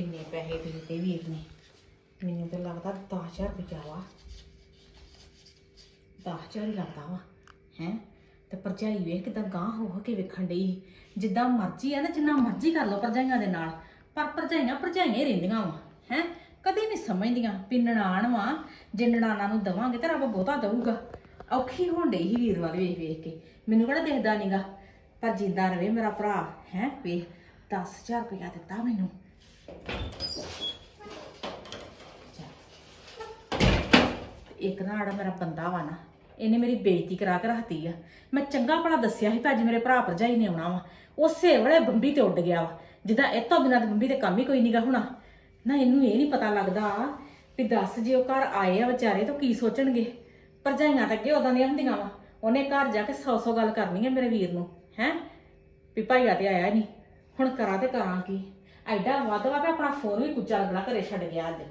ਕਿੰਨੇ ਪੈਸੇ ਦੇ ਦਿੱਤੇ ਵੀਰ ਨੇ? ਮੈਨੂੰ ਤਾਂ ਲੱਗਦਾ 10000 ਰੁਪਇਆ ਵਾ। 10000 ਹੀ ਲੱਗਦਾ ਵਾ। ਹੈ? ਤੇ ਭਰਜਾਈ ਵੇਖ ਕਿਦਾਂ ਗਾਂ ਹੋ ਹੋ ਕੇ ਵੇਖਣ ਡਈ ਜਿੱਦਾਂ ਮਰਜ਼ੀ ਆ ਨਾ, ਜਿੰਨਾ ਮਰਜ਼ੀ ਕਰ ਲਓ ਭਰਜਾਈਆਂ ਦੇ ਨਾਲ। ਪਰ ਭਰਜਾਈਆਂ ਭਰਜਾਈਆਂ ਹੀ ਰਹਿੰਦੀਆਂ ਵਾ। ਹੈ? ਕਦੇ ਨਹੀਂ ਸਮਝਦੀਆਂ ਵੀ ਨਨਾਣ ਵਾ, ਜੇ ਨਨਾਣਾ ਨੂੰ ਦਵਾਂਗੇ ਤਾਂ ਰੱਬ ਬਹੁਤਾ ਦਊਗਾ। ਔਖੀ ਹੋਣ ਡਈ ਸੀ ਵੀਰ ਵਾਲੇ ਵੇਖ ਵੇਖ ਕੇ। ਮੈਨੂੰ ਕਿਹੜਾ ਦਿਖਦਾ ਨਹੀਂਗਾ ਪਰ ਜਿੰਦਾ ਰਵੇ ਮੇਰਾ ਭਰਾ, ਹੈ? ਵੇਖ 10000 ਰੁਪਇਆ ਦਿੱਤਾ ਮੈਨੂੰ। ਇੱਕ ਨਾ ਆੜਾ ਮੇਰਾ ਬੰਦਾ ਵਾ ਨਾ, ਇਹਨੇ ਮੇਰੀ ਬੇਇੱਜ਼ਤੀ ਕਰਾ ਕੇ ਰੱਖਤੀ ਆ। ਮੈਂ ਚੰਗਾ ਭਲਾ ਦੱਸਿਆ ਸੀ ਕਿ ਅੱਜ ਮੇਰੇ ਭਰਾ ਭਰਜਾਈ ਨੇ ਆਉਣਾ ਵਾ। ਉਸੇ ਵੇਲੇ ਬੰਬੀ ਤੇ ਉੱਡ ਗਿਆ ਵਾ। ਜਿੱਦਾਂ ਇਹ ਤੋਂ ਬਿਨਾਂ ਤਾਂ ਬੰਬੀ ਤੇ ਕੰਮ ਹੀ ਕੋਈ ਨਹੀਂਗਾ ਹੋਣਾ। ਨਾ ਇਹਨੂੰ ਇਹ ਨਹੀਂ ਪਤਾ ਲੱਗਦਾ ਵੀ ਦੱਸ ਜੇ ਉਹ ਘਰ ਆਏ ਆ ਵਿਚਾਰੇ ਤਾਂ ਕੀ ਸੋਚਣਗੇ। ਭਰਜਾਈਆਂ ਤਾਂ ਅੱਗੇ ਉਦਾਂ ਦੀਆਂ ਹੁੰਦੀਆਂ ਵਾ। ਉਹਨੇ ਘਰ ਜਾ ਕੇ ਸੌ ਸੌ ਗੱਲ ਕਰਨੀ ਹੈ ਮੇਰੇ ਵੀਰ ਨੂੰ, ਹੈ? ਵੀ ਭਾਈਆ ਤੇ ਆਇਆ ਨਹੀਂ ਹੁਣ ਕਰਾਂ ਤੇ ਕਰਾਂ ਕੀ? ਐਡਾ ਵੱਧ ਵਾ ਵੀ ਆਪਣਾ ਫੋਨ ਵੀ ਕੁੱਚਾ ਲੱਗਣਾ ਘਰੇ ਛੱਡ ਗਿਆ ਅੱਜ।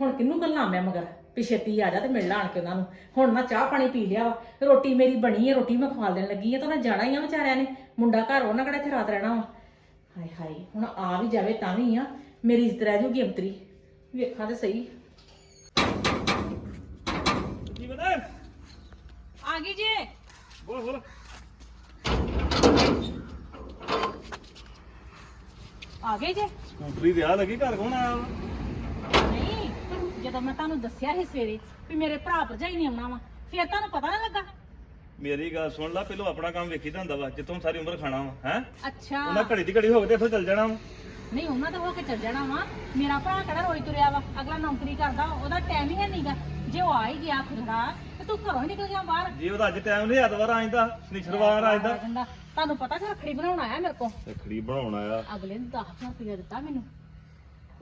ਹੁਣ ਕਿਹਨੂੰ ਗੱਲਾਂ ਮੈਂ ਮਗਰ? ਵੀ ਛੇਤੀ ਆ ਜਾ ਤੇ ਮਿਲ ਲਾਣ ਕੇ ਉਹਨਾਂ ਨੂੰ। ਹੁਣ ਮੈਂ ਚਾਹ ਪਾਣੀ ਪੀ ਲਿਆ ਵਾ। ਰੋਟੀ ਮੇਰੀ ਬਣੀ ਹੈ ਰੋਟੀ ਮੈਂ ਖਵਾ ਦੇਣ ਲੱਗੀ ਆ ਤਾਂ ਮੈਂ ਜਾਣਾ ਹੀ ਆ ਵਿਚਾਰਿਆਂ ਨੇ। ਮੁੰਡਾ ਘਰ ਉਹਨਾਂ ਕਿਹੜਾ ਇੱਥੇ ਰਾਤ ਰਹਿਣਾ ਵਾ? ਹਾਏ ਹਾਏ ਹੁਣ ਆ ਵੀ ਜਾਵੇ ਤਾਂ ਵੀ ਆ। ਮੇਰੀ ਇੱਜ਼ਤ ਰਹਿ ਜੂਗੀ ਅੰਤਰੀ। ਵੇਖਾਂ ਤੇ ਸਹੀ। ਜੀਵਨ ਆ ਗਈ ਜੇ। ਬੋਲ ਬੋਲ। ਆ ਗਏ ਜੇ? ਸਕੂਟਰੀ ਤੇ ਆ ਲੱਗੀ ਘਰ ਕੌਣ ਆਇਆ ਵਾ? ਨਹੀਂ ਜਦੋਂ ਮੈਂ ਤੁਹਾਨੂੰ ਦੱਸਿਆ ਸੀ ਸਵੇਰੇ ਵੀ ਮੇਰੇ ਭਰਾ ਭਰਜਾਈ ਨਹੀਂ ਆਉਣਾ ਵਾ ਫਿਰ ਤੁਹਾਨੂੰ ਪਤਾ ਨਾ ਲੱਗਾ? ਮੇਰੀ ਗੱਲ ਸੁਣ ਲੈ ਪਹਿਲਾਂ ਆਪਣਾ ਕੰਮ ਵੇਖੀ ਦਾ ਹੁੰਦਾ ਵਾ ਜਿੱਥੋਂ ਸਾਰੀ ਉਮਰ ਖਾਣਾ ਵਾ ਹੈ? ਅੱਛਾ। ਉਹਨਾਂ ਘੜੀ ਦੀ ਘੜੀ ਹੋ ਕੇ ਤੇ ਇੱਥੋਂ ਚੱਲ ਜਾਣਾ ਵਾ। ਨਹੀਂ ਉਹਨਾਂ ਦਾ ਹੋ ਕੇ ਚੱਲ ਜਾਣਾ ਵਾ। ਮੇਰਾ ਭਰਾ ਕਿਹੜਾ ਰੋਈ ਤੁਰਿਆ ਵਾ ਅਗਲਾ ਨੌਕਰੀ ਕਰਦਾ ਉਹਦਾ ਟਾਈਮ ਹੀ ਹੈ ਨਹੀਂਗਾ ਜੇ ਉਹ ਆ ਹੀ ਗਿਆ ਖੁਦਰਾ ਤੇ ਘਰੋਂ ਹੀ ਨਿਕਲ ਗਿਆ ਬਾਹਰ। ਜੀ ਉਹਦਾ ਅੱਜ ਟਾਈਮ ਨਹੀਂ ਐਤਵਾਰ ਆਇਂਦਾ ਸ਼ਨੀਚਰਵਾਰ ਆਇਂਦਾ ਜਾਂਦਾ। ਤੁਹਾਨੂੰ ਪਤਾ ਕਿ ਰੱਖੜੀ ਬਣਾਉਣ ਆਇਆ ਮੇਰੇ ਕੋਲ? ਰੱਖੜੀ ਬਣਾਉਣ ਆਇਆ। ਅਗਲੇ ਨੇ 10000 ਰੁਪਇਆ ਦਿੱਤਾ ਮੈਨੂੰ।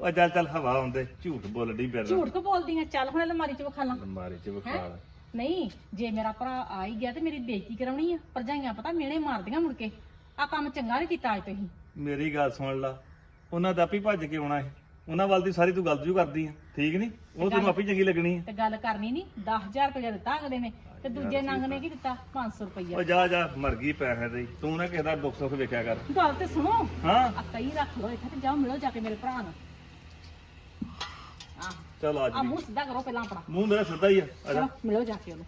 ਉਹ ਚੱਲ ਚੱਲ ਹਵਾ ਆਉਂਦੇ ਝੂਠ ਬੋਲਦੀ ਫਿਰ ਝੂਠ ਕੋ ਬੋਲਦੀ ਆ ਚੱਲ ਹੁਣ ਅਲਮਾਰੀ ਚ ਵਿਖਾ ਲਾਂ। ਮਾਰੇ ਚ ਵਿਖਾਲ ਨਹੀਂ ਜੇ ਮੇਰਾ ਭਰਾ ਆ ਹੀ ਗਿਆ ਤੇ ਮੇਰੀ ਬੇਇੱਜ਼ਤੀ ਕਰਾਉਣੀ ਆ। ਭਰਜਾਈਆਂ ਪਤਾ ਮਿਹਣੇ ਮਾਰਦੀਆਂ ਮੁੜ ਕੇ। ਆ ਕੰਮ ਚੰਗਾ ਨਹੀਂ ਕੀਤਾ ਅੱਜ ਤੁਸੀਂ। ਮੇਰੀ ਗੱਲ ਸੁਣ ਲਾ। ਉਹਨਾਂ ਦਾ ਆਪੀ ਭੱਜ ਕੇ ਆਉਣਾ ਹੈ ਉਹਨਾਂ ਵੱਲ ਦੀ ਸਾਰੀ ਤੂੰ ਗੱਲ ਜੂ ਕਰਦੀ ਆ ਠੀਕ ਨਹੀਂ ਉਹ ਤੈਨੂੰ ਆਪੀ ਚੰਗੀ ਲੱਗਣੀ ਆ। ਤੇ ਗੱਲ ਕਰਨੀ ਨਹੀਂ 10000 ਰੁਪਇਆ ਦਿੱਤਾ ਅਗਲੇ ਨੇ ਤੇ ਦੂਜੇ ਨੰਗ ਨੇ ਕੀ ਦਿੱਤਾ? 500 ਰੁਪਇਆ। ਉਹ ਜਾ ਜਾ ਮਰ ਗਈ ਪੈਸੇ ਦੇ ਤੂੰ ਨਾ ਕਿਸੇ ਦਾ ਦੁੱਖ ਸੁੱਖ ਵੇਖਿਆ ਕਰ। ਗੱਲ ਤੇ ਸੁਣੋ। ਹਾਂ? ਆ ਕਈ ਰੱਖ ਲੋ ਇੱਥੇ ਤੇ ਜਾਓ ਮਿਲੋ ਜਾ ਕੇ ਮੇਰੇ ਭਰਾ ਨੂੰ। ਆ ਚੱਲ ਆ ਆ ਜੀ ਮੂੰਹ ਸਿੱਧਾ ਕਰੋ ਪਹਿਲਾਂ ਆਪਣਾ। ਮੂੰਹ ਮੇਰਾ ਸਿੱਧਾ ਹੀ ਆ। ਆ ਜਾ। ਚਲੋ ਮਿਲੋ ਜਾ ਕੇ ਉਹਨੂੰ।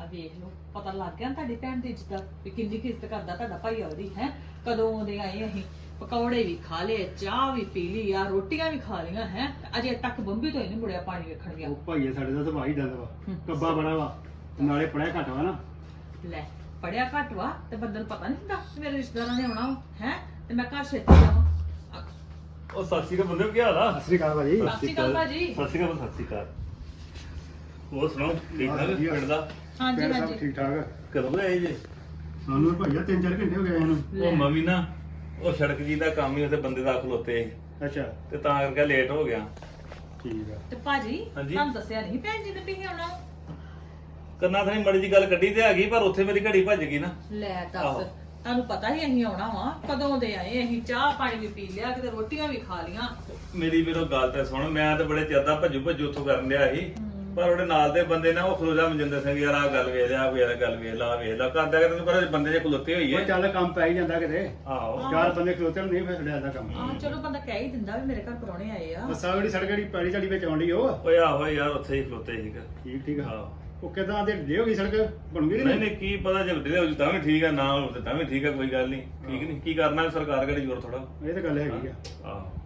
ਆ ਵੇਖ ਲਓ ਪਤਾ ਲੱਗ ਗਿਆ ਨਾ ਤੁਹਾਡੀ ਭੈਣ ਦੀ ਇੱਜ਼ਤ ਵੀ ਕਿੰਨੀ ਕੁ ਇੱਜ਼ਤ ਕਰਦਾ ਤੁਹਾਡਾ ਭਾਈ ਉਹਦੀ ਹੈ? ਕਦੋਂ ਦੇ ਆਏ ਅਸੀਂ? ਪਕੌੜੇ ਵੀ ਖਾ ਲਏ ਚਾਹ ਵੀ ਪੀ ਲਈ ਆ ਰੋਟੀਆਂ ਵੀ ਖਾ ਲਈਆਂ ਹੈ? ਅਜੇ ਤੱਕ ਬੰਬੀ ਤੋਂ ਹੀ ਨਹੀਂ ਮੁੜਿਆ ਪਾਣੀ ਵੇਖਣ ਗਿਆ। ਉਹ ਭਾਈਏ ਸਾਡੇ ਦਾ ਸੁਭਾਅ ਹੀ ਵਾ। ਕੱਬਾ ਬੜਾ ਵਾ ਨਾਲੇ ਪੜਿਆ ਘੱਟ ਵਾ ਨਾ। ਲੈ ਪੜਿਆ ਘੱਟ ਵਾ ਤੇ ਬੰਦਲ ਪਤਾ ਨਹੀਂ ਹੁੰਦਾ ਕਿ ਮੇਰੇ ਰਿਸ਼ਤੇਦਾਰਾਂ ਨੇ ਆਉਣਾ ਹੈ? ਤੇ ਮੈਂ ਘਰ ਛੇਤੀ ਜਾਵਾਂ ਉਹ ਸਤਿ ਸ਼੍ਰੀ ਅਕਾਲ ਬੰਦੇ ਕੀ ਹਾਲ ਆ? ਸਤਿ ਸ੍ਰੀ ਅਕਾਲ ਭਾਜੀ। ਸਤਿ ਸ਼੍ਰੀ ਅਕਾਲ ਭਾਜੀ। ਸਤਿ ਸ਼੍ਰੀ ਅਕਾਲ ਸਤਿ ਸ਼੍ਰੀ ਅਕਾਲ। ਹੋਰ ਸੁਣਾਓ ਠੀਕ ਠਾਕ? ਵਧੀਆ। ਪਿੰਡ ਦਾ? ਹਾਂਜੀ ਪਿੰਡ ਸਭ ਹਾਂਜੀ। ਠੀਕ ਠਾਕ ਕਦੋਂ ਆਏ ਜੇ? ਸਾਨੂੰ ਭਾਈਆ 3-4 ਘੰਟੇ ਹੋ ਗਏ ਇਹਨੂੰ ਉਹ ਮੰਮੀ ਨਾ ਉਹ ਸੜਕ ਜੀ ਦਾ ਕੰਮ ਹੀ ਉਹਦੇ ਬੰਦੇ ਦਾ ਖਲੋਤੇ ਅੱਛਾ। ਤੇ ਤਾਂ ਕਰਕੇ ਲੇਟ ਹੋ ਗਿਆ। ਠੀਕ ਆ। ਤੇ ਭਾਜੀ ਹਾਂਜੀ। ਤੁਹਾਨੂੰ ਦੱਸਿਆ ਨਹੀਂ ਭੈਣ ਜੀ ਨੇ ਵੀ ਆਉਣਾ? ਕੰਨਾਂ ਥਣੀ ਮੜੀ ਜੀ ਗੱਲ ਕੱਢੀ ਤੇ ਆ ਗਈ ਪਰ ਉੱਥੇ ਮੇਰੀ ਘੜੀ ਭੱਜ ਗਈ ਨਾ। ਲੈ ਆਹੋ। ਦੱਸ ਤੁਹਾਨੂੰ ਪਤਾ ਹੀ ਅਸੀਂ ਆਉਣਾ ਵਾ ਕਦੋਂ ਦੇ ਆਏ ਅਸੀਂ ਚਾਹ ਪਾਣੀ ਵੀ ਪੀ ਲਿਆ ਕਿਤੇ ਰੋਟੀਆਂ ਵੀ ਖਾ ਲੀਆਂ। ਮੇਰੀ ਵੀਰੋ ਗੱਲ ਤੇ ਸੁਣ ਮੈਂ ਤੇ ਬੜੇ ਚਿਰ ਦਾ ਭੱਜੂ ਭੱਜੂ ਉੱਥੋਂ ਕਰਨ ਲਿਆ ਸੀ। ਪਰ ਉਹਦੇ ਨਾਲ ਦੇ ਬੰਦੇ ਨੇ ਉਹ ਖਲੋਜਾ ਮਨਜਿੰਦਰ ਸਿੰਘ ਯਾਰ ਆ ਗੱਲ ਵੇਖ ਲਿਆ ਕੋਈ ਯਾਰ ਗੱਲ ਵੇਖ ਲਾ ਵੇਖ ਲਾ। ਕਰਦਾ ਕਿ ਤੈਨੂੰ ਪਤਾ ਬੰਦੇ ਜੇ ਖਲੋਤੇ ਹੋਈਏ। ਉਹ ਚੱਲ ਕੰਮ ਪੈ ਹੀ ਜਾਂਦਾ ਕਿਤੇ। ਆਹੋ। ਚਾਰ ਬੰਦੇ ਖਲੋਤੇ ਨੂੰ ਨਹੀਂ ਫਿਰ ਛੱਡਿਆ ਦਾ ਕੰਮ। ਆ ਚਲੋ ਬੰਦਾ ਕਹਿ ਹੀ ਦਿੰਦਾ ਵੀ ਮੇਰੇ ਘਰ ਪਰੌਣੇ ਆਏ ਆ। ਬੱਸਾਂ ਜਿਹੜੀ ਸੜਕ ਜਿਹੜੀ ਪੈੜੀ ਝਾੜੀ ਵਿੱਚ ਆਉਂਦੀ ਉਹ? ਓਏ ਆਹੋ ਯਾਰ ਉੱਥੇ ਹੀ ਖਲੋਤੇ ਸੀਗਾ ਠੀਕ ਠੀਕ ਆ। ਆਹੋ। ਉਹ ਕਿਦਾਂ ਦੇ ਡੇ ਹੋ ਗਈ ਸੜਕ? ਬਣ ਗਈ ਕਿ ਨਹੀਂ ਨਹੀਂ? ਨਹੀਂ ਕੀ ਪਤਾ ਜੇ ਵੱਡੇ ਹੋ ਜਾਊ ਤਾਂ ਵੀ ਠੀਕ ਆ ਨਾ ਹੋਵੇ ਤਾਂ ਵੀ ਠੀਕ ਆ ਕੋਈ ਗੱਲ ਨਹੀਂ। ਠੀਕ ਨਹੀਂ ਕੀ ਕਰਨਾ ਸਰਕਾਰ ਕਿਹੜੀ ਜ਼ੋਰ ਥੋੜਾ ਇਹ ਤਾਂ ਗੱਲ ਹੈਗੀ ਆ। ਆਹੋ।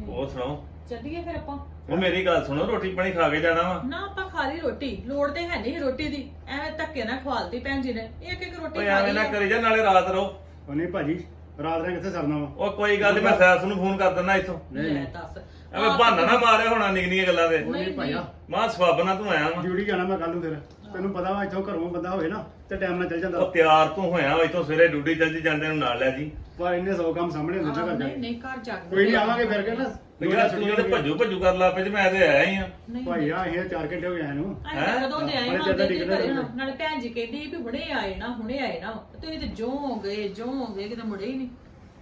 ਹੋਰ ਸੁਣਾਓ? ਚੱਲੀਏ ਫਿਰ ਆਪਾਂ। ਉਹ ਮੇਰੀ ਗੱਲ ਸੁਣੋ ਰੋਟੀ ਪਾਣੀ ਖਾ ਕੇ ਜਾਣਾ ਵਾ? ਨਾ ਆਪਾਂ ਖਾ ਲਈ ਰੋਟੀ ਲੋੜ ਤੇ ਹੈ ਨਹੀਂ ਰੋਟੀ ਦੀ। ਐਵੇਂ ਧੱਕੇ ਨਾ ਖਵਾਲਤੀ ਭੈਣ ਜੀ ਨੇ। ਇੱਕ ਇੱਕ ਰੋਟੀ ਓਏ ਖਾ ਐਵੇਂ ਲਈ ਨਾ ਆ। ਕਰੀ ਜਾ ਨਾਲੇ ਰਾਤ ਰਹੋ। ਉਹ ਨਹੀਂ ਭਾਜੀ ਰਾਤ ਰਹਿ ਕਿੱਥੇ ਸਰਨਾ ਵਾ? ਉਹ ਕੋਈ ਗੱਲ ਨੀ ਮੈਂ ਸੈਸ ਨੂੰ ਫੋਨ ਕਰ ਦਿੰਦਾ ਇੱਥੋਂ। ਨਹੀਂ ਲੈ ਨਹੀਂ। ਦੱਸ। ਐਵੇਂ ਬਹਾਨਾ ਨਾ ਮਾਰਿਆ ਹੋਣਾ ਨਿਕਨੀਆਂ ਗੱਲਾਂ ਦੇ ਉਹ ਨਹੀਂ। ਭਾਈਆ। ਮਾਂ ਸਵਾਬਨਾ ਤੂੰ ਆਇਆ ਵਾ। ਡਿਊਟੀ ਜਾਣਾ ਮੈਂ ਕੱਲ ਨੂੰ ਫਿਰ। ਤੈਨੂੰ ਪਤਾ ਵਾ ਇੱਥੋਂ ਘਰੋਂ ਬੰਦਾ ਹੋਵੇ ਨਾ ਤੇ ਟਾਈਮ ਨਾਲ ਚੱਲ ਜਾਂਦਾ। ਉਹ ਤਿਆਰ ਤੂੰ ਹੋਇਆ ਵਾ ਇੱਥੋਂ ਸਵੇਰੇ ਡਿਊਟੀ ਚੱਲ ਜੀ ਜਾਂਦੇ ਨੂੰ ਨਾਲ ਲੈ ਜੀ। ਪਰ ਇੰਨੇ ਸੌ ਕੰਮ ਸਾਹਮਣੇ ਹੁੰਦੇ ਨਾ ਨਹੀਂ ਨਹੀਂ ਘਰ ਜਾ ਕੇ ਕੋਈ ਨਹੀਂ ਆਵਾਂਗੇ ਫਿਰ ਕੇ ਨਾ। ਤੇ ਯਾਰ ਤੂੰ ਜਿਹੜੇ ਭੱਜੂ ਭੱਜੂ ਕਰ ਲਾ ਪਏ ਤੇ ਮੈਂ ਤੇ ਆਇਆ ਹੀ ਆ। ਨਹੀਂ ਭਾਈਆ ਇਹ 4 ਘੰਟੇ ਹੋ ਗਏ ਆਏ ਨੂੰ। ਤਾਂ ਕਦੋਂ ਦੇ ਆਏ ਬੜੇ ਹਾਂ ਚਿਰ ਦਾ ਤੇ ਟਿਕਟ ਹੋਇਆ। ਨਾਲੇ ਭੈਣ ਜੀ ਕਹਿੰਦੀ ਵੀ ਹੁਣੇ ਆਏ ਨਾ ਹੁਣੇ ਆਏ ਨਾ। ਤੁਸੀਂ ਤੇ ਜੋ ਹੋ ਗਏ ਜੋ ਹੋ ਗਏ ਕਿਤੇ ਮੁੜੇ ਹੀ ਨਹੀਂ।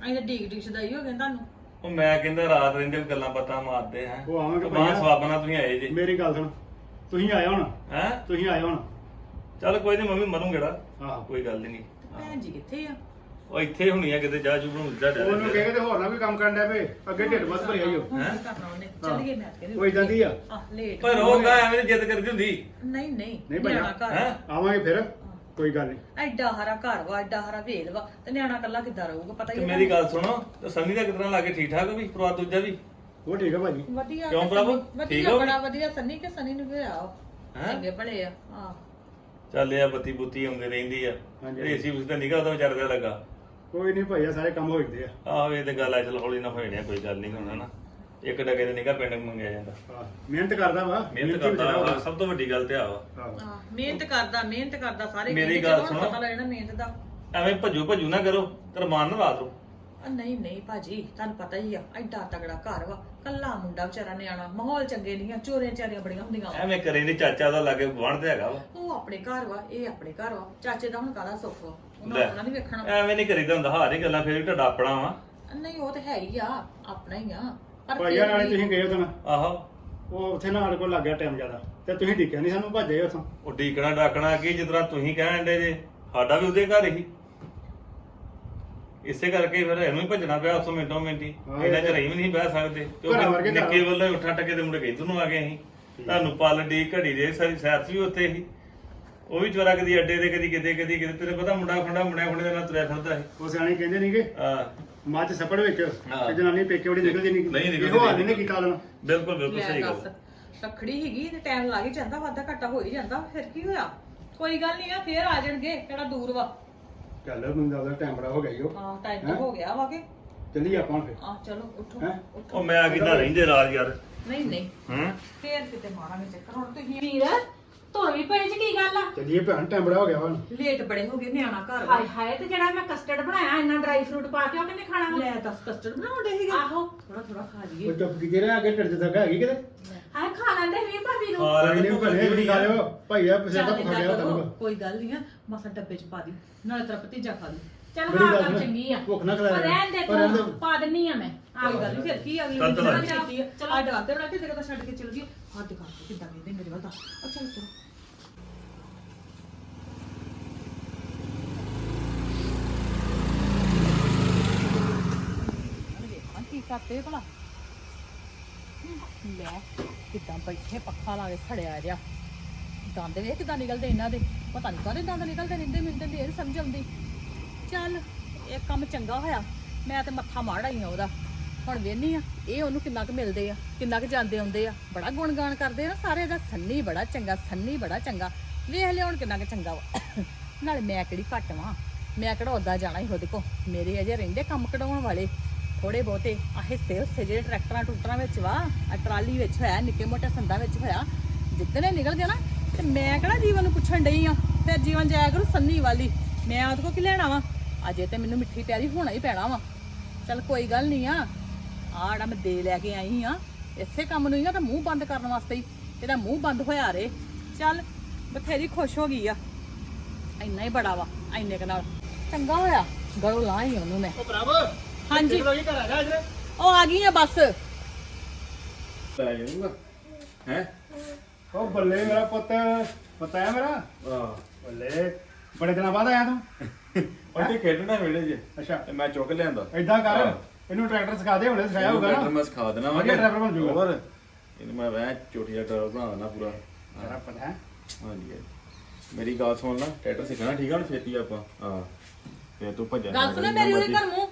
ਅਸੀਂ ਤਾਂ ਡੀਕ ਡੀਕ ਸਦਾਈ ਹੋ ਗਏ ਤੁਹਾਨੂੰ। ਉਹ ਮੈਂ ਕਹਿੰਦਾ ਰਾਤ ਰਹਿੰਦੇ ਗੱਲਾਂ ਬਾਤਾਂ ਮਾਰਦੇ ਆ। ਉਹ ਆਵਾਂਗੇ ਮਾਂ ਭਈਆ। ਸਵਾਬਨਾ ਤੁਸੀਂ ਆਏ ਜੀ। ਮੇਰੀ ਗੱਲ ਸੁਣ। ਤੁਸੀਂ ਆਏ ਹੁਣ? ਹੈ? ਤੁਸੀਂ ਆਏ ਹੁਣ? ਚੱਲ ਕੋਈ ਨਹੀਂ ਮੰਮੀ ਮਰੂੰ ਗੇੜਾ ਆਹੋ। ਕੋਈ ਗੱਲ ਨਹੀਂ ਭੈਣ ਜੀ ਕਿੱਥੇ ਆ? ਉਹ ਇੱਥੇ ਹੋਣੀ ਆ ਕਿਤੇ ਚਾਹ ਚੂ ਬਣਾਉਂ ਜਾ ਉਹਨੂੰ ਕਹੇ ਤੇ ਹੋਰ ਨਾ ਵੀ ਕੰਮ ਕਰਨ ਡਿਆ ਪਏ ਅੱਗੇ ਢਿੱਡ ਵੱਧ ਭਰਿਆ ਹੀ? ਕਰਨਾ ਉਹਨੇ? ਚੱਲੀਏ ਮੈਂ ਕਹਿੰਦੀ ਉਹ ਇਦਾਂ ਦੀ ਆ। ਆ ਲੇਟ। ਪਰ ਉਹ ਕਾ ਐਵੇਂ ਜਿੱਦ ਕਰਦੀ ਹੁੰਦੀ। ਨਹੀਂ ਨਹੀਂ। ਨਹੀਂ ਭਈਆ। ਨਿਆਣਾ ਘਰ। ਹੈ? ਵਾ। ਆਵਾਂਗੇ ਫਿਰ। ਕੋਈ ਗੱਲ ਨਹੀਂ ਐਡਾ ਹਰਾ ਘਰ ਵਾ ਐਡਾ ਹਰਾ ਵੇਲ ਵਾ ਤੇ ਨਿਆਣਾ ਕੱਲਾ ਕਿੱਦਾਂ ਰਹੂਗਾ ਪਤਾ ਹੀ ਤੇ ਮੇਰੀ ਗੱਲ ਸੁਣੋ ਤੇ ਸੰਨੀ ਦਾ ਕਿਤਨਾ ਲੱਗੇ ਠੀਕ ਠਾਕ ਵੀ ਪਰਿਵਾਰ ਦੂਜਾ ਵੀ? ਉਹ ਠੀਕ ਆ ਭਾਜੀ। ਵਧੀਆ ਕਿਉਂ ਤੇ ਪ੍ਰਭ? ਸੰਨੀ- ਠੀਕ ਵਧੀਆ ਹੋ? ਬੜਾ ਵਧੀਆ ਸੰਨੀ ਕਿ ਸੰਨੀ ਨੂੰ ਵੀ ਆਓ ਹੈਂ? ਚੰਗੇ ਭਲੇ ਆ ਹਾਂ। ਚੱਲ ਆ ਬੱਤੀ ਬੁੱਤੀ ਆਉਂਦੀ ਰਹਿੰਦੀ ਆ। ਹਾਂਜੀ। ਏਸੀ ਉਸ ਤਾਂ ਨਿਕਾ ਉਹਦਾ ਵਿਚਾਰ ਦਾ ਲੱਗਾ। ਕੋਈ ਨਹੀਂ ਭਾਈਆ ਸਾਰੇ ਕੰਮ ਹੋ ਜਾਂਦੇ ਆ। ਆਹ ਇਹ ਤੇ ਗੱਲ ਆ ਚਲ ਹੌਲੀ ਨਾ ਹੋਏ ਨੇ ਕੋਈ ਗੱਲ ਨਹੀਂ ਹੁਣ ਹਨਾ? ਇੱਕ ਡਗੇ ਦੇ ਨਿਕਾ ਪਿੰਡ ਮੰਗਿਆ ਜਾਂਦਾ ਮਿਹਨਤ ਕਰਦਾ ਵਾ ਮਿਹਨਤ ਕਰਦਾ ਵਾ। ਸਭ ਤੋਂ ਵੱਡੀ ਗੱਲ ਤੇ ਆ ਵਾ। ਹਾਂ ਮਿਹਨਤ ਕਰਦਾ ਮਿਹਨਤ ਕਰਦਾ ਸਾਰੇ ਮੇਰੀ ਕਹਿੰਦੇ ਗੱਲ ਚਲੋ ਹੁਣ ਸੁਣੋ। ਪਤਾ ਲੱਗ ਜਾਣਾ ਮਿਹਨਤ ਦਾ ਐਵੇਂ ਭੱਜੂ ਭੱਜੂ ਨਾ ਕਰੋ ਤੇ ਰਮਾਨ ਨਾ ਲਾ ਦੋ ਆ ਨਹੀਂ ਨਹੀਂ ਭਾਜੀ ਤੁਹਾਨੂੰ ਪਤਾ ਹੀ ਆ ਐਡਾ ਤਗੜਾ ਘਰ ਵਾ ਕੱਲਾ ਮੁੰਡਾ ਵਿਚਾਰਾ ਨਿਆਣਾ ਮਾਹੌਲ ਚੰਗੇ ਨਹੀਂ ਆ ਚੋਰੀਆਂ ਚਾਰੀਆਂ ਬੜੀਆਂ ਹੁੰਦੀਆਂ ਵਾ। ਐਵੇਂ ਕਰੇ ਨਹੀਂ ਚਾਚਾ ਦਾ ਲਾਗੇ ਬਣਦੇ ਹੈਗਾ ਵਾ ਉਹ ਆਪਣੇ ਘਰ ਵਾ ਇਹ ਆਪਣੇ ਘਰ ਵਾ ਚਾਚੇ ਦਾ ਹੁਣ ਕਾਹਦਾ ਸੁੱਖ ਵਾ ਉਹਨਾਂ ਲੈ। ਉਹਨਾਂ ਨਹੀਂ ਵੇਖਣਾ ਐਵੇਂ ਨਹੀਂ ਕਰੀਦਾ ਹੁੰਦਾ ਹਾਰੇ ਗੱਲਾਂ ਫੇਰ ਵੀ ਤੁਹਾਡਾ ਆਪਣਾ ਵਾ ਨਹੀਂ ਉਹ ਤੇ ਹੈ ਹੀ ਆ ਆਪਣਾ ਹੀ ਆ ਭਾਈਆ ਨਾਲੇ ਤੁਸੀਂ ਗਏ ਉਦੋਂ। ਆਹੋ। ਉਹ ਉੱਥੇ ਨਾਲ ਕੋਲ ਲੱਗ ਗਿਆ ਟਾਈਮ ਜ਼ਿਆਦਾ। ਤੇ ਤੁਸੀਂ ਡਿੱਕਿਆ ਨਹੀਂ ਸਾਨੂੰ ਭੱਜੇ ਉੱਥੋਂ। ਉਹ ਡੀਕਣਾ ਡਾਕਣਾ ਕੀ ਜਿਸ ਤਰ੍ਹਾਂ ਤੁਸੀਂ ਕਹਿਣ ਦੇ ਜੇ ਸਾਡਾ ਵੀ ਉਹਦੇ ਘਰ ਹੀ। ਇਸੇ ਕਰਕੇ ਫਿਰ ਇਹਨੂੰ ਹੀ ਭੱਜਣਾ ਪਿਆ ਉਸੋਂ ਮਿੰਟੋ ਮਿੰਟੀ ਹਾਂ, ਇਹਨਾਂ ਇਹ ਚ ਰਹੀ ਵੀ ਨਹੀਂ ਬਹਿ ਸਕਦੇ। ਘਰਾਂ ਵਰਗੇ ਕਿਉਂਕਿ ਘਰ। ਨਿੱਕੇ ਵੱਲੋਂ ਹੀ ਉੱਠਾ ਟੱਕੇ ਦੇ ਮੁੰਡੇ ਗਏ ਨੂੰ ਆ ਗਏ ਅਸੀਂ। ਤੁਹਾਨੂੰ ਪਲ ਡੀ ਘੜੀ ਦੇ ਸਾਰੀ ਸੈਰ ਵੀ ਉੱਥੇ ਹੀ। ਉਹ ਵੀ ਚੋਰਾ ਕਦੀ ਅੱਡੇ ਤੇ ਕਦੀ ਕਿਤੇ ਕਦੀ ਕਿਤੇ। ਤੇਰੇ ਪਤਾ ਮੁੰਡਾ ਖੁੰਡਾ ਮੁੰਡਿਆ ਖੁੰਡੇ ਦੇ ਨਾਲ ਤੁਰਿਆ ਫਿਰਦਾ ਸੀ। ਉਹ ਸਿਆਣੇ ਕਹਿੰਦੇ ਨਹੀਂਗੇ ਆ ਮੱਝ ਸੱਪੜ ਵਿੱਚ। ਤੇ ਜਨਾਨੀ ਪੇਕੇ ਵੜੀ ਨਿਕਲਦੀ ਨਹੀਂ ਨਹੀਂ ਨਿਕਲਦੀ। ਇਹੋ ਹਾਲ ਇਹਨੇ ਕੀਤਾ ਉਹਦਾ ਬਿਲਕੁਲ ਬਿਲਕੁਲ ਸਹੀ ਗੱਲ ਰੱਖੜੀ ਹੈਗੀ ਤੇ ਟਾਈਮ ਲੱਗ ਹੀ ਜਾਂਦਾ ਵਾਧਾ ਘਾਟਾ ਹੋ ਹੀ ਜਾਂਦਾ ਫਿਰ ਕੀ ਹੋਇਆ? ਕੋਈ ਗੱਲ ਨਹੀਂ ਆ ਫੇਰ ਆ ਜਾਣਗੇ ਕਿਹੜਾ ਦੂਰ ਵਾ। ਚੱਲ ਮੈਨੂੰ ਉਹਦਾ ਟਾਈਮ ਬੜਾ ਹੋ ਗਿਆ ਈ ਉਹ। ਹਾਂ ਟਾਈਮ ਹੈਂ? ਤਾਂ ਹੋ? ਗਿਆ ਵਾ ਕਿ। ਚੱਲੀ ਆਪਾਂ ਫਿਰ। ਆ ਚਲੋ ਉੱਠੋ ਹੈਂ? ਉੱਠੋ। ਉਹ ਮੈਂ ਕਿਦਾਂ ਰਹਿੰਦੇ ਰਾਜ ਯਾਰ? ਨਹੀਂ ਨਹੀਂ। ਹਾਂ? ਫੇਰ ਕਿਤੇ ਮਾਰਾਂਗੇ ਚੱਕਰ ਹੁਣ ਤੁਸੀਂ ਵੀਰ ਧੁਰ ਵੀ ਪਈ ਚ ਕੀ ਗੱਲ ਆ? ਚੱਲੀਏ ਭੈਣ ਟਾਈਮ ਬੜਾ ਹੋ ਗਿਆ ਵਾ ਹੁਣ। ਲੇਟ ਬੜੇ ਹੋ ਗਏ ਨਿਆਣਾ ਘਰ। ਵਾ ਹਾਏ ਹਾਏ ਤੇ ਜਿਹੜਾ ਮੈਂ ਕਸਟਰਡ ਬਣਾਇਆ ਇੰਨਾ ਡਰਾਈ ਫਰੂਟ ਪਾ ਕੇ ਉਹ ਕਿੰਨੇ ਖਾਣਾ ਵਾ? ਲੈ ਦੱਸ ਕਸਟਰਡ ਬਣਾਉਂਦੇ ਸੀਗੇ? ਆਹੋ। ਥੋੜਾ ਥੋੜਾ ਖਾ ਉਹ ਲਈਏ ਚੁੱਪ ਕੀਤੇ ਰਹਿ ਅੱਗੇ ਢਿੱਡ ਤੱਕ ਹੈਗੀ ਕਿਤੇ? ਹਾਏ ਖਾ ਲੈਂਦੇ ਵੀਰ ਭਾਬੀ ਨੂੰ। ਖਾ ਕੋਈ ਨਹੀਂ ਭਲੇ ਵੀ ਖਾ ਲਿਓ ਭਾਈਆ ਪਿਛੇ ਚੱਲ ਤਾਂ ਏਦਾਂ ਫੜਿਆ ਕਰੋ, ਤੈਨੂੰ। ਕੋਈ ਗੱਲ ਨਹੀਂ ਆ ਮਸਾ ਡੱਬੇ ਚ ਪਾ ਦੀ ਨਾਲੇ ਤੇਰਾ ਭਤੀਜਾ ਖਾ ਲਈ ਚੱਲ ਬੜੀ ਹਾਂ ਗੱਲ ਗੱਲ ਨਾ। ਚੰਗੀ ਆ। ਭੁੱਖ ਨਾ ਪਰ ਖਲਾਇਆ ਰਹਿਣ ਦੇ ਪਰ ਰਹਿਣ ਤੂੰ ਦੇ। ਪਾ ਦਿੰਨੀ ਆ ਮੈਂ। ਆ ਗੱਲ ਨਹੀਂ ਫਿਰ ਕੀ ਅਗਲੀ ਚੱਲ ਚਲੋ। ਵਾਰ ਕੀਤੀ ਚਲੋ। ਆ ਡਾਕੇ ਬਣਾ ਕੇ ਜਗ੍ਹਾ ਤਾਂ ਛੱਡ ਕੇ ਚਲ ਗਈ। ਹੱਥ ਦਿਖਾ ਕੇ ਕਿੱਦਾਂ ਕਹਿੰਦੇ ਮੇਰੇ ਵੱਲ ਦੱਸ। ਅੱਛਾ ਚਲੋ। ਵੇਖਾਂ ਭਲਾ। ਲੈ, ਕਿੱਦਾਂ ਬੈਠੇ ਪੱਖਾ ਲਾ ਕੇ ਖੜਿਆ ਜਿਆ ਦੰਦ ਵੇਖ ਕਿੱਦਾਂ ਨਿਕਲਦੇ ਇਹਨਾਂ ਦੇ। ਪਤਾ ਨਹੀਂ ਕਾਹਦੇ ਦੰਦ ਨਿਕਲਦੇ ਰਹਿੰਦੇ, ਮੈਨੂੰ ਤਾਂ ਇਹ ਸਮਝ ਆਉਂਦੀ। ਚੱਲ, ਇਹ ਕੰਮ ਚੰਗਾ ਹੋਇਆ। ਮੈਂ ਤੇ ਮੱਥਾ ਮਾੜਾ ਹੀ ਆ ਉਹਦਾ। ਹੁਣ ਵੇਹਨੀ ਆ, ਇਹ ਉਹਨੂੰ ਕਿੰਨਾ ਕੁ ਮਿਲਦੇ ਆ, ਕਿੰਨਾ ਕੁ ਜਾਂਦੇ ਆਉਂਦੇ ਆ। ਬੜਾ ਗੁਣਗਾਨ ਕਰਦੇ ਆ ਨਾ ਸਾਰੇ ਦਾ ਸੰਨੀ ਬੜਾ ਚੰਗਾ, ਸੰਨੀ ਬੜਾ ਚੰਗਾ। ਵੇਖ ਲਿਆ ਹੁਣ ਕਿੰਨਾ ਕੁ ਚੰਗਾ ਵਾ। ਨਾਲੇ ਮੈਂ ਕਿਹੜੀ ਘੱਟ ਵਾਂ। ਮੈਂ ਕਿਹੜਾ ਉਦਾਂ ਜਾਣਾ ਹੀ ਉਹਦੇ ਕੋ ਮੇਰੇ ਅਜੇ ਰਹਿੰਦੇ ਕੰਮ ਕਢਾਉਣ ਵਾਲੇ। ਥੋੜੇ ਬਹੁਤੇ ਆ ਹਿੱਸੇ ਹੁੱਸੇ ਜਿਹੜੇ ਟਰੈਕਟਰਾਂ ਟੂਟਰਾਂ ਵਿੱਚ ਵਾ ਆ ਟਰਾਲੀ ਵਿੱਚ ਹੋਇਆ, ਨਿੱਕੇ ਮੋਟੇ ਸੰਦਾਂ ਵਿੱਚ ਹੋਇਆ, ਜਿੱਦਣੇ ਨਿਕਲ ਗਿਆ ਨਾ, ਤੇ ਮੈਂ ਕਿਹੜਾ ਜੀਵਨ ਨੂੰ ਪੁੱਛਣ ਡਈ ਆ? ਫਿਰ ਜੀਵਨ ਜਾਇਆ ਕਰੂ ਸੰਨੀ ਵਾਲੀ। ਮੈਂ ਉਹਦੇ ਕੋ ਕੀ ਲੈਣਾ ਵਾ? ਅਜੇ ਤੇ ਮੈਨੂੰ ਮਿੱਠੀ ਪਿਆਰੀ ਹੋਣਾ ਹੀ ਪੈਣਾ ਵਾ। ਚੱਲ ਕੋਈ ਗੱਲ ਨਹੀਂ ਆ। ਆੜਾ ਮੈਂ ਦੇ ਲੈ ਕੇ ਆਈ ਆ, ਇਸੇ ਕੰਮ ਨੂੰ ਹੀ ਆ, ਤਾਂ ਮੂੰਹ ਬੰਦ ਕਰਨ ਵਾਸਤੇ ਹੀ। ਇਹਦਾ ਮੂੰਹ ਬੰਦ ਹੋਇਆ ਰੇ। ਚੱਲ, ਬਥੇਰੀ ਖੁਸ਼ ਹੋ ਗਈ ਆ। ਇੰਨਾ ਹੀ ਬੜਾ ਵਾ, ਇੰਨੇ ਕ ਨਾਲ। ਚੰਗਾ ਹੋਇਆ। ਗੜੋ ਲਾ ਹੀ ਉਹਨੂੰ ਮੈਂ। ਉਹ ਪ੍ਰਭ ਹਾਂਜੀ। ਕਿਹੜਾ ਕੀ ਘਰ ਆ ਜਾ ਇੱਧਰ। ਉਹ ਆ ਗਈ ਆ ਬਸ। ਪੈ ਜਾਊਗਾ ਹੈ? ਉਹ ਬੱਲੇ ਮੇਰਾ ਪੁੱਤ ਪਤਾ ਹੈ ਮੇਰਾ? ਹਾਂ ਬੱਲੇ ਬੜੇ ਦਿਨਾਂ ਬਾਅਦ ਆਇਆ ਤੂੰ। ਉਹਦੇ ਖੇਡਣਾ ਵੇਲੇ ਜੇ। ਅੱਛਾ। ਤੇ ਮੈਂ ਚੁੱਕ ਲਿਆਂਦਾ। ਏਦਾਂ ਕਰ ਹਾਂ। ਇਹਨੂੰ ਟਰੈਕਟਰ ਸਿਖਾ ਦੇ ਹੁਣੇ ਸਿਖਾਇਆ ਹੋਊਗਾ ਟਰੈਕਟਰ ਨਾ ਮੈਂ ਸਿਖਾ ਦੇਣਾ ਵਾ ਵਧੀਆ ਡਰਾਈਵਰ ਬਣ ਜਾਊਗਾ। ਹੋਰ। ਇਹਨੂੰ ਮੈਂ ਵੈ ਚੋਟੀਆ ਡਰਾਈਵਰ ਬਣਾ ਦੇਣਾ ਪੂਰਾ। ਮੇਰਾ ਪਤਾ ਹੈ। ਹਾਂਜੀ ਹਾਂਜੀ। ਮੇਰੀ ਗੱਲ ਸੁਣ ਲੈ ਟਰੈਕਟਰ ਸਿੱਖਣਾ ਠੀਕ ਆ ਹੁਣ ਛੇਤੀ ਆਪਾਂ। ਹਾਂ ਤੇ ਤੂੰ ਭੱਜਿਆ ਗੱਲ ਸੁਣੇ ਮੇਰੀ ਉਹਦੇ ਘਰ ਮੂੰਹ।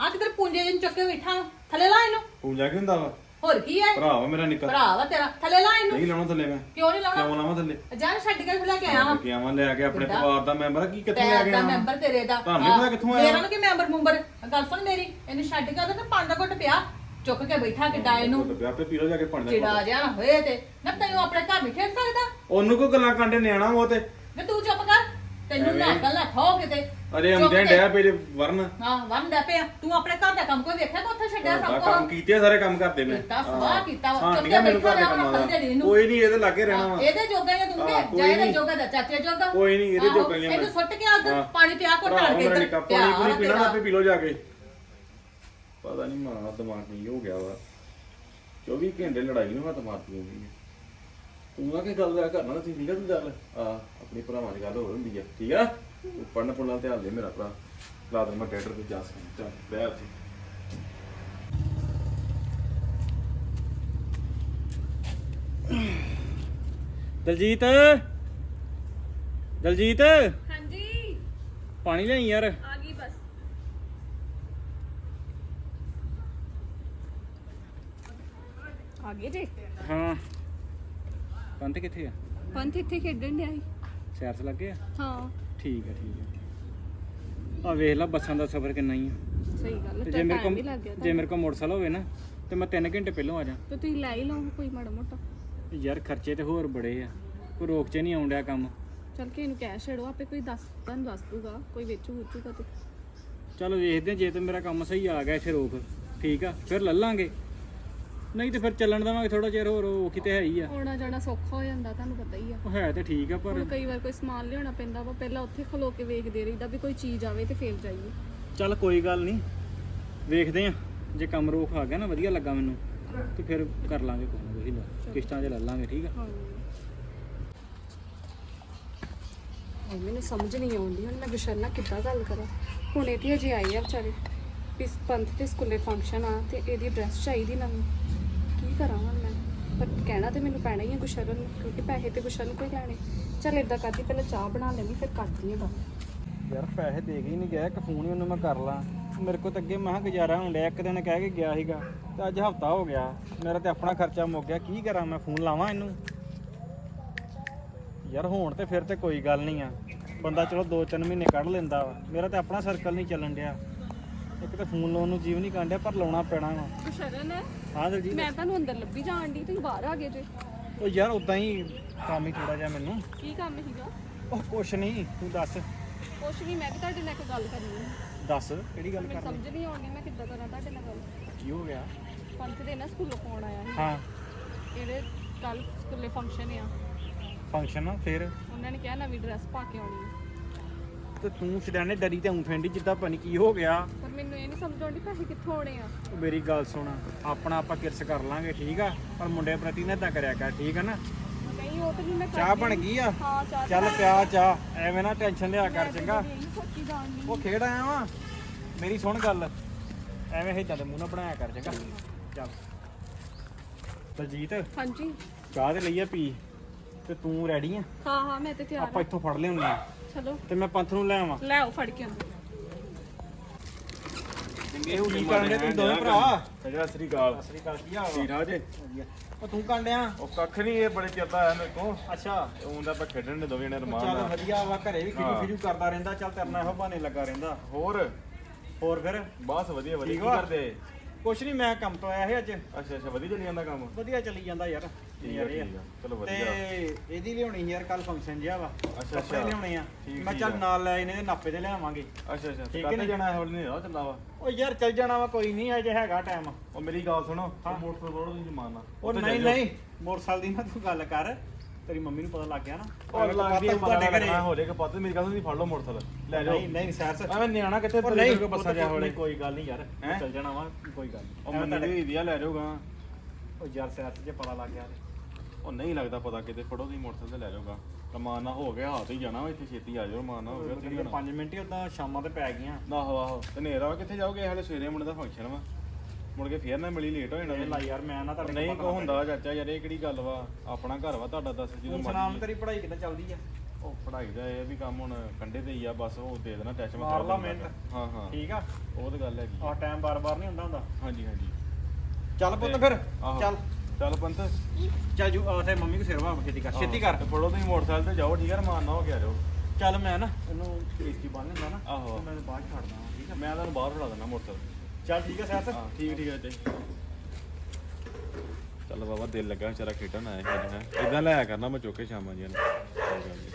ਆ ਕਿਧਰ ਪੁੰਜੇ ਜਿਨ ਚੁੱਕ ਬੈਠਾ ਵਾਂ। ਥੱਲੇ ਲਾ ਇਹਨੂੰ। ਪੂਜਾ ਕੀ ਹੁੰਦਾ ਵਾ? ਹੋਰ ਕੀ ਹੈ ਭਰਾ ਵਾ ਮੇਰਾ ਨਿੱਕਾ। ਭਰਾ ਵਾ ਤੇਰਾ ਥੱਲੇ ਲਾ ਇਹਨੂੰ। ਨਹੀਂ ਲਾਉਣਾ ਥੱਲੇ ਮੈਂ। ਕਿਉਂ ਨਹੀਂ ਲਾਉਣਾ? ਕਿਉਂ ਲਾਵਾਂ ਥੱਲੇ? ਜਾਨ ਛੱਡ ਕੇ ਲੈ ਕੇ ਆਇਆ ਵਾਂ। ਕਿ ਆਵਾਂ ਲੈ ਕੇ ਆਪਣੇ? ਪਰਿਵਾਰ ਦਾ ਮੈਂਬਰ ਆ, ਕੀ ਕਿੱਥੋਂ ਲੈ ਪੈਰ ਕੇ ਦਾ ਆਵਾਂ? ਮੈਂਬਰ ਤੇਰੇ ਦਾ। ਤੁਹਾਨੂੰ ਨੀ ਪਤਾ ਕਿੱਥੋਂ ਆਇਆ? ਮੇਰਾ ਨੂੰ ਕੀ ਮੈਂਬਰ ਮੁੰਬਰ? ਗੱਲ ਸੁਣ ਮੇਰੀ ਇਹਨੂੰ ਛੱਡ ਕੇ ਉਹਦੇ ਤੇ ਦਾ ਘੁੱਟ ਪਿਆ। ਚੁੱਕ ਕੇ ਬੈਠਾ ਕਿੱਡਾ ਇਹਨੂੰ। ਵਿਆਹ ਤੇ ਪੀ ਲਓ ਜਾ ਕੇ ਪੜਨਾ ਚਿੜਾ ਨਾ ਹੋਏ ਤੇ। ਨਾ ਤੈਨੂੰ ਆਪਣੇ ਘਰ ਨਹੀਂ ਖੇਡ ਸਕਦਾ? ਉਹਨੂੰ ਕੋ ਗੱਲਾਂ ਕਾਂਡੇ ਨਿਆਣਾ ਉਹ ਤੇ। ਵੇ ਤੂੰ ਚੁੱਪ ਕਰ। ਤੈਨੂੰ ਨਾ ਗੱਲ ਨਾ ਥੋ ਕਿਤੇ। ਅਰੇ ਚੁੱਕ ਹਮਦਿਆਂ ਕੇ- ਡਿਆ ਪੇ ਵਰਨ। ਹਾਂ ਪਿਆ। ਤੂੰ ਆਪਣੇ ਘਰ ਦਾ ਕੰਮ ਕੋਈ ਵੇਖਿਆ ਤਾਂ ਉੱਥੇ ਛੱਡਿਆ ਦਾ ਸਭ ਕੰਮ ਕੁਝ ਕੀਤੇ ਆ ਸਾਰੇ ਕੰਮ ਕਰਦੇ ਮੈਂ। ਕੀਤਾ, ਸਵਾਹ ਕੀਤਾ। ਹਾਂ, ਚੁੱਕ ਠੀਕ ਆ, ਕੇ ਮੈਨੂੰ ਬੈਠਾ ਘਰ ਦੇ ਕੰਮਾਂ ਦਾ। ਸਮਝੇ ਨੀ ਇਹਨੂੰ। ਕੋਈ ਨਹੀਂ ਇਹਦੇ ਲਾਗੇ ਰਹਿਣਾ ਵਾ। ਇਹਦੇ ਜੋਗਾ ਹੀ ਆ ਤੂੰ ਹਾਂ, ਤੇ ਕੋਈ ਜਾਂ ਨੀ। ਜੋਗਾ ਦਾ ਚਾਚੇ ਜੋਗਾ। ਕੋਈ ਨੀ, ਇਹਦੇ ਆਹੋ, ਜੋਗਾ ਹੀ ਆ ਮੈਂ। ਇਹਨੂੰ ਸੁੱਟ ਕੇ ਅੱਗ ਹਾਂ। ਪਾਣੀ ਪਿਆ ਕੋ ਭਰਾ ਢਾਲ ਕੇ ਮੇਰਾ ਇੱਧਰ ਨਿੱਕਾ ਪਾਣੀ ਪੂਣੀ ਪੀਣਾ ਪਿਆ ਆਪੇ ਪੀ ਲਓ ਜਾ ਕੇ। ਪਤਾ ਨਹੀਂ ਮਾਂ ਦਿਮਾਗ ਕੀ ਹੋ ਗਿਆ ਵਾ। 24 ਘੰਟੇ ਲੜਾਈ ਨੂੰ ਹੱਥ ਮਾਰਦੀ ਹੁੰਦੀ ਹੈ ਤੂੰ ਨਾ ਕੀ ਗੱਲ ਕਰਨਾ ਸੀ ਠੀਕ ਆ ਤੂੰ ਗੱਲ ਆ ਆਪਣੀ ਭਰਾਵਾਂ ਦੀ ਗੱਲ ਹੋਰ ਹੁੰਦੀ ਆ। ਠੀਕ ਆ? ਤੂੰ ਪੜਨ ਪੁੜਨ ਧਿਆਨ ਦੇ ਮੇਰਾ ਭਰਾ। ਲਾ ਦੇ ਮੈਂ ਟਰੈਕਟਰ ਤੇ ਜਾ ਸਕਾਂ ਚੱਲ ਬੈ ਉੱਥੇ। ਦਲਜੀਤ? ਦਲਜੀਤ? ਹਾਂਜੀ। ਪਾਣੀ ਲਿਆਈ ਯਾਰ। ਆ ਗਈ ਬਸ। ਆ ਗਏ ਜੇ? ਹਾਂ। ਪੰਤ ਕਿੱਥੇ ਆ? ਪੰਥ ਇੱਥੇ ਖੇਡਣ ਡਿਆ ਸੀ। ਸੈਰ ਤੇ ਲੱਗੇ ਆ? ਹਾਂ। ਠੀਕ ਆ ਠੀਕ ਆ। ਆ ਵੇਖ ਲੈ ਬੱਸਾਂ ਦਾ ਸਫ਼ਰ ਕਿੰਨਾ ਹੀ ਆ। ਸਹੀ ਗੱਲ ਤੇ ਜੇ ਮੇਰੇ ਟਾਈਮ ਵੀ ਲੱਗ ਗਿਆ ਕੋਲ ਜੇ ਮੇਰੇ ਕੋਲ ਮੋਟਰਸਾਈਕਲ ਹੋਵੇ ਨਾ ਤੇ ਮੈਂ 3 ਘੰਟੇ ਪਹਿਲਾਂ ਆ ਜਾ। ਤੇ ਤੁਸੀਂ ਲੈ ਹੀ ਲਓ ਕੋਈ ਮਾੜਾ ਮੋਟਾ। ਯਾਰ ਖਰਚੇ ਤੇ ਹੋਰ ਬੜੇ ਆ। ਕੋਈ ਰੋਕ ਚ ਨਹੀਂ ਆਉਂਦਿਆ ਕੰਮ। ਚਲ ਕੇ ਇਹਨੂੰ ਕੈਸ਼ ਛੜੋ ਆਪੇ ਕੋਈ ਦੱਸ ਤੁਹਾਨੂੰ ਦੱਸ ਦੂਗਾ ਕੋਈ ਵੇਚੂ ਵੂਚੂਗਾ ਤੇ ਚਲ ਵੇਖਦੇ ਜੇ ਤੇ ਮੇਰਾ ਕੰਮ ਸਹੀ ਆ ਗਿਆ ਇੱਥੇ ਰੋਕ। ਠੀਕ ਆ ਫਿਰ ਲੱਲਾਂਗੇ ਨਹੀਂ ਤੇ ਫਿਰ ਚੱਲਣ ਦੇਵਾਂਗੇ ਥੋੜਾ ਚਿਰ ਹੋਰ ਉਹ ਕਿਤੇ ਹੈ ਹੀ ਆ। ਆਉਣਾ ਜਾਣਾ ਸੌਖਾ ਹੋ ਜਾਂਦਾ ਤੁਹਾਨੂੰ ਪਤਾ ਹੀ ਆ। ਉਹ ਹੈ ਤੇ ਠੀਕ ਆ ਪਰ ਹੁਣ ਕਈ ਵਾਰ ਕੋਈ ਸਮਾਨ ਲਿਆਉਣਾ ਪੈਂਦਾ ਵਾ ਪਹਿਲਾਂ ਉੱਥੇ ਖਲੋ ਕੇ ਵੇਖਦੇ ਰਹੀਦਾ ਵੀ ਕੋਈ ਚੀਜ਼ ਆਵੇ ਤੇ ਫੇਰ ਜਾਈਏ। ਚੱਲ ਕੋਈ ਗੱਲ ਨਹੀਂ ਵੇਖਦੇ ਆ ਜੇ ਕੰਮ ਰੋਕ ਆ ਗਿਆ ਨਾ ਵਧੀਆ ਲੱਗਾ ਮੈਨੂੰ ਤੇ ਫਿਰ ਕਰ ਲਾਂਗੇ ਕੋਈ ਨਾ ਕੋਈ ਹਿੱਲਾ। ਕਿਸ਼ਤਾਂ 'ਚ ਲੈ ਲਾਂਗੇ ਠੀਕ ਆ? ਹਾਂ। ਮੈਨੂੰ ਸਮਝ ਨਹੀਂ ਆਉਂਦੀ ਹੁਣ ਮੈਂ ਗੁਸ਼ਨ ਨਾਲ ਕਿੱਦਾਂ ਗੱਲ ਕਰਾਂ? ਹੁਣ ਇਹਦੀ ਅਜੇ ਆਈ ਆ ਵਿਚਾਰੇ ਇਸ ਪੰਥ ਤੇ ਸਕੂਲੇ ਫੰਕਸ਼ਨ ਆ ਤੇ ਇਹਦੀ ਡਰੈਸ ਚਾਹੀਦੀ ਨਵੀਂ। ਕੀ ਕਰਾਂ ਹੁਣ ਮੈਂ? ਪਰ ਕਹਿਣਾ ਤੇ ਮੈਨੂੰ ਪੈਣਾ ਹੀ ਆ ਗੁਸ਼ਰਨ ਨੂੰ, ਕਿਉਂਕਿ ਪੈਸੇ ਤੇ ਗੁਸ਼ਨ ਕੋਈ ਲੈਣੇ? ਚੱਲ ਏਦਾਂ ਕਰਦੀ ਪਹਿਲਾਂ ਚਾਹ ਬਣਾ ਲੈਣੀ ਫਿਰ ਕਰਦੀ ਆ ਗੱਲ। ਯਾਰ ਪੈਸੇ ਦੇ ਕੇ ਹੀ ਨਹੀਂ ਗਿਆ, ਇੱਕ ਫੋਨ ਹੀ ਉਹਨੂੰ ਮੈਂ ਕਰ ਲਾਂ। ਮੇਰੇ ਕੋਲ ਤਾਂ ਅੱਗੇ ਮਹਾ ਗੁਜ਼ਾਰਾ ਹੋਣ ਡਿਆ, ਇੱਕ ਦਿਨ ਕਹਿ ਕੇ ਗਿਆ ਸੀਗਾ, ਤੇ ਅੱਜ ਹਫਤਾ ਹੋ ਗਿਆ, ਮੇਰਾ ਤੇ ਆਪਣਾ ਖਰਚਾ ਮੁੱਕ ਗਿਆ, ਕੀ ਕਰਾਂ ਮੈਂ, ਫੋਨ ਲਾਵਾਂ ਇਹਨੂੰ? ਯਾਰ ਹੁਣ ਤੇ ਫਿਰ ਤੇ ਕੋਈ ਗੱਲ ਨਹੀਂ ਆ। ਬੰਦਾ ਚਲੋ 2-3 ਮਹੀਨੇ ਕੱਢ ਲੈਂਦਾ ਵਾ, ਮੇਰਾ ਤੇ ਆਪਣਾ ਸਰਕਲ ਨਹੀਂ ਚੱਲਣ ਡਿਆ। ਇੱਕ ਤਾਂ ਫੋਨ ਲਾਉਣ ਨੂੰ ਜੀਵ ਨਹੀਂ ਕਾਂਡਿਆ ਪਰ ਲਾਉਣਾ ਪੈਣਾ ਵਾ। ਹਾਂ ਦਲਜੀਤ। ਮੈਂ ਤੁਹਾਨੂੰ ਅੰਦਰ ਲੱਭੀ ਜਾਣ ਦੀ ਤੁਸੀਂ ਬਾਹਰ ਆ ਗਏ ਜੇ। ਉਹ ਯਾਰ ਉਦਾਂ ਹੀ ਕੰਮ ਹੀ ਥੋੜਾ ਜਿਹਾ ਮੈਨੂੰ। ਕੀ ਕੰਮ ਸੀਗਾ? ਉਹ ਕੁਛ ਨਹੀਂ ਤੂੰ ਦੱਸ। ਕੁਛ ਵੀ ਮੈਂ ਵੀ ਤੁਹਾਡੇ ਨਾਲ ਇੱਕ ਗੱਲ ਕਰਨੀ ਹੈ ਦੱਸ ਕਿਹੜੀ ਗੱਲ ਮੈਨੂੰ ਕਰਨੀ? ਸਮਝ ਨਹੀਂ ਆਉਂਦੀ ਮੈਂ ਕਿੱਦਾਂ ਕਰਾਂ ਤੁਹਾਡੇ ਨਾਲ ਗੱਲ? ਕੀ ਹੋ ਗਿਆ? ਪੰਥ ਦੇ ਨਾ ਸਕੂਲੋਂ ਫੋਨ ਆਇਆ ਸੀ। ਹਾਂ। ਇਹਦੇ ਕੱਲ ਸਕੂਲੇ ਫੰਕਸ਼ਨ ਆ। ਫੰਕਸ਼ਨ ਆ ਫਿਰ? ਉਹਨਾਂ ਨੇ ਕਿਹਾ ਨਵੀਂ ਡਰੈਸ ਪਾ ਕੇ ਆਉਣੀ ਹੈ ਤੇ ਤੂੰ ਸਿਧਾਣੇ ਡਰੀ ਤੇ ਉਂ ਫੈਂਡੀ ਜਿੱਦਾਂ ਪਤਾ ਨੀ ਕੀ ਹੋ ਗਿਆ। ਪਰ ਮੈਨੂੰ ਇਹ ਨਹੀਂ ਸਮਝ ਆਉਂਦੀ ਪੈਸੇ ਕਿੱਥੋਂ ਆਉਣੇ ਆ। ਉਹ ਮੇਰੀ ਗੱਲ ਸੁਣ ਆਪਣਾ ਆਪਾਂ ਕਿਰਸ ਕਰ ਲਾਂਗੇ ਠੀਕ ਆ? ਪਰ ਮੁੰਡੇ ਪ੍ਰਤੀ ਨਾ ਤਾਂ ਕਰਿਆ ਕਰ ਠੀਕ ਆ ਨਾ? ਨਹੀਂ ਉਹ ਤੇ ਨਹੀਂ ਮੈਂ ਚਾਹ ਬਣ ਗਈ ਆ? ਹਾਂ ਚਾਹ ਚੱਲ ਪਿਆ ਚਾਹ ਐਵੇਂ ਨਾ ਟੈਨਸ਼ਨ ਲਿਆ ਕਰ ਚੰਗਾ? ਸੋਚੀ ਜਾਣ ਉਹ ਖੇਡ ਆਇਆ ਵਾਂ? ਮੇਰੀ ਸੁਣ ਗੱਲ। ਐਵੇਂ ਏਦਾਂ ਦੇ ਮੂੰਹ ਨਾ ਬਣਾਇਆ ਕਰ ਚੰਗਾ? ਚੱਲ। ਦਲਜੀਤ ਹਾਂਜੀ। ਚਾਹ ਤੇ ਲਈ ਆ ਪੀ ਤੇ ਤੂੰ ਰੈਡੀ ਆ? ਹਾਂ ਹਾਂ ਮੈਂ ਤੇ ਤਿਆਰ ਆਪਾਂ ਇੱਥੋਂ ਫੜ ਲਿਆਉਂਦੇ ਆ। ਚਲੋ। ਤੇ ਮੈਂ ਪੰਥ ਨੂੰ ਲੈ ਆਵਾਂ। ਲੈ ਆਓ ਫੜ ਕੇ ਅੰਦਰ ਇਹ ਕੀ ਕਰਨ ਦੇ ਤੁਸੀਂ ਦੋਵੇਂ ਭਰਾ। ਸਜਾ ਸ੍ਰੀ ਅਕਾਲ। ਸਤਿ ਸ੍ਰੀ ਅਕਾਲ ਕੀ ਹਾਲ ਠੀਕ ਠਾਕ ਜੇ? ਵਧੀਆ। ਉਹ ਤੂੰ ਕਾਂਡਿਆ ਉਹ ਕੱਖ ਨਹੀਂ ਇਹ ਬੜੇ ਚਿਰ ਦਾ ਆਇਆ ਮੇਰੇ ਕੋਲ। ਅੱਛਾ। ਉਹਦਾ ਆਪਾਂ ਖੇਡਣ ਦੇ ਦੋਵੇਂ ਨੇ ਰਮਾਨ ਚੱਲ ਨਾਲ। ਵਧੀਆ ਵਾ ਘਰੇ ਵੀ ਖਿਜੂ ਹਾਂ। ਖਿਜੂ ਕਰਦਾ ਰਹਿੰਦਾ। ਚੱਲ ਤੇਰੇ ਇਹੋ ਬਹਾਨੇ ਲੱਗਾ ਰਹਿੰਦਾ। ਹੋਰ? ਹੋਰ ਫਿਰ? ਬਸ ਵਧੀਆ ਵਧੀਆ। ਠੀਕ ਕੀ ਵਾ? ਕਰਦੇ? ਕੁਛ ਨਹੀਂ ਮੈਂ ਕੰਮ ਤੋਂ ਆਇਆ ਸੀ ਅੱਜ। ਅੱਛਾ ਅੱਛਾ ਵਧੀਆ ਚੱਲੀ ਜਾਂਦਾ ਕੰਮ? ਵਧੀਆ ਚੱਲੀ ਜਾਂਦਾ ਯਾਰ ਠੀਕ ਆ ਠੀਕ ਆ। ਚਲੋ ਤੇ ਵਧੀਆ ਇਹਦੀ ਲਿਆਉਣੀ ਸੀ ਯਾਰ ਕੱਲ ਫੰਕਸ਼ਨ ਜਿਹਾ ਵਾ। ਅੱਛਾ, ਕੱਪੜੇ ਅੱਛਾ। ਲਿਆਉਣੇ ਆ। ਠੀਕ, ਮੈਂ ਠੀਕ ਚੱਲ ਆ। ਨਾਲ ਲੈ ਇਹਨੇ ਦੇ ਨਾਪੇ ਤੇ ਲਿਆਵਾਂਗੇ। ਅੱਛਾ ਅੱਛਾ। ਠੀਕ ਕਾਹਤੇ ਨੀ? ਜਾਣਾ ਹੈ ਨਹੀਂ ਆ ਚੱਲਾ ਵਾ? ਉਹ ਯਾਰ ਚੱਲ ਜਾਣਾ ਵਾ ਕੋਈ ਨਹੀਂ ਅਜੇ ਹੈਗਾ ਟਾਈਮ ਉਹ ਮੇਰੀ ਗੱਲ ਸੁਣੋ ਹਾਂ। ਰੋਡ ਦੀ ਜਮਾਨਾ। ਉਹ ਨਹੀਂ ਨਹੀਂ ਮੋਟਰਸਾਈਕਲ ਦੀ ਨਾ ਤੂੰ ਗੱਲ ਕਰ। ਤੇਰੀ ਮੰਮੀ ਨੂੰ ਪਤਾ ਲੱਗ ਗਿਆ ਨਾ। ਉਹ ਐਵੇਂ ਲੱਗਦੀ ਪਤਾ ਤੁਹਾਡੇ ਘਰੇ। ਹੋ ਜਾਏਗਾ ਪਤਾ ਮੇਰੀ ਗੱਲ ਨਹੀਂ ਫੜ ਲਓ ਮੋਟਰਸਾਈਕਲ। ਲੈ ਜਾਓ। ਨਹੀਂ ਨਹੀਂ ਸੈਰ ਸਰ। ਐਵੇਂ ਨਿਆਣਾ ਕਿੱਥੇ ਤੁਰੇ ਫਿਰੋਗੇ ਬੱਸਾਂ ਜਾ ਹੋਲੇ ਕੋਈ ਗੱਲ ਨਹੀਂ ਯਾਰ। ਹੈਂ? ਚੱਲ ਜਾਣਾ ਵਾ ਕੋਈ ਗੱਲ ਨਹੀਂ। ਉਹ ਮੰਨੀ ਤੁਹਾਡੇ- ਦੀ ਦੀਆ ਲੈ ਜਾਓਗਾ ਉਹ ਯਾਰ ਸੈਰ ਤੇ ਜੇ ਪਤਾ ਲੱਗ ਗਿਆ ਉਹ ਨਹੀਂ ਲੱਗਦਾ ਪਤਾ ਕਿਤੇ ਫੜੋ ਦੀ ਮੋਟਰਸਾਈਕਲ ਤੇ ਲੈ ਜਾਓਗਾ ਰਮਾਨ ਨਾ ਹੋ ਗਿਆ ਹੱਥ ਹੀ ਜਾਣਾ ਵਾ ਇੱਥੇ ਛੇਤੀ ਆ ਜਾਓ ਰਮਾਨ ਨਾ ਹੋ ਗਿਆ ਉੱਥੇ ਕੀ ਤੇ ਹੋਣਾ 5 ਮਿੰਟ ਹੀ ਉਦਾਂ ਸ਼ਾਮਾਂ ਤੇ ਪੈ ਗਈਆਂ। ਆਹੋ ਆਹੋ ਤੇ ਨੇਰਾ ਵਾ ਕਿੱਥੇ ਜਾਓਗੇ? ਹਲੇ ਸਵੇਰੇ ਮੁੰਡੇ ਦਾ ਫੰਕਸ਼ਨ ਵਾ। ਮੁੜ ਕੇ ਫੇਰ ਨਾ ਮਿਲੀ ਲੇਟ ਹੋ ਜਾਣਾ ਇਹ ਲਾ ਯਾਰ ਮੈਂ ਨਾ ਤੁਹਾਡੇ ਨਹੀਂ ਕੋ ਹੁੰਦਾ ਚਾਚਾ ਯਾਰ ਇਹ ਕਿਹੜੀ ਗੱਲ ਵਾ? ਆਪਣਾ ਘਰ ਵਾ ਤੁਹਾਡਾ ਦੱਸ ਜਦੋਂ ਸੁਣਾਮ ਮਰਜ਼ੀ। ਤੇਰੀ ਪੜ੍ਹਾਈ ਕਿੱਦਾਂ ਚੱਲਦੀ ਆ? ਉਹ ਪੜ੍ਹਾਈ ਦਾ ਇਹ ਵੀ ਕੰਮ ਹੁਣ ਕੰਡੇ ਤੇ ਹੀ ਆ ਬਸ ਉਹ ਦੇ ਦੇਣਾ ਟੈਸਟ ਮਾਰ ਲਾ ਮਿੰਟ। ਹਾਂ ਹਾਂ। ਠੀਕ ਆ? ਉਹ ਤਾਂ ਗੱਲ ਹੈਗੀ ਆ। ਟਾਈਮ ਬਾਰ-ਬਾਰ ਨਹੀਂ ਹੁੰਦਾ ਹੁੰਦਾ? ਹਾਂਜੀ ਹਾਂਜੀ। ਚੱਲ ਪੁੱਤ ਫਿਰ ਆਹੋ। ਚੱਲ। ਚੱਲ ਪੰਤ। ਚੱਲ ਜੂ ਉਥੇ ਮੰਮੀ ਕੋ ਸਿਰਵਾ ਛੇਤੀ ਕਰ ਛੇਤੀ ਕਰ। ਫੜੋ ਤੁਸੀਂ ਮੋਟਰਸਾਈਕਲ ਤੇ ਜਾਓ ਠੀਕ ਹੈ ਰਮਾਨ ਨਾ ਹੋ ਕੇ ਆ ਜਾਓ। ਚੱਲ ਮੈਂ ਨਾ ਇਹਨੂੰ ਪੇਸਟੀ ਬੰਨ ਲੈਂਦਾ ਨਾ ਆਹੋ। ਤੇ ਮੈਂ ਇਹਨੂੰ ਬਾਅਦ ਚ ਛੱਡਦਾ ਠੀਕ ਆ? ਮੈਂ ਤੁਹਾਨੂੰ ਬਾਹਰ ਫੜਾ ਦਿੰਦਾ ਮੋਟਰਸਾਈਕਲ। ਚੱਲ ਠੀਕ ਆ ਸੈਰ ਹਾਂ ਠੀਕ ਠੀਕ ਹੈ ਜੀ ਚੱਲ ਬਾਬਾ ਦਿਲ ਲੱਗਾ ਵਿਚਾਰਾ ਖੇਡਣ ਆਇਆ ਹੈ। ਇਦਾਂ ਲਾਇਆ ਕਰਨਾ ਮੈਂ ਚੁੱਕ ਸ਼ਾਮਾਂ ਜੀ ਨੂੰ। ਕੋਈ ਗੱਲ ਨੀ।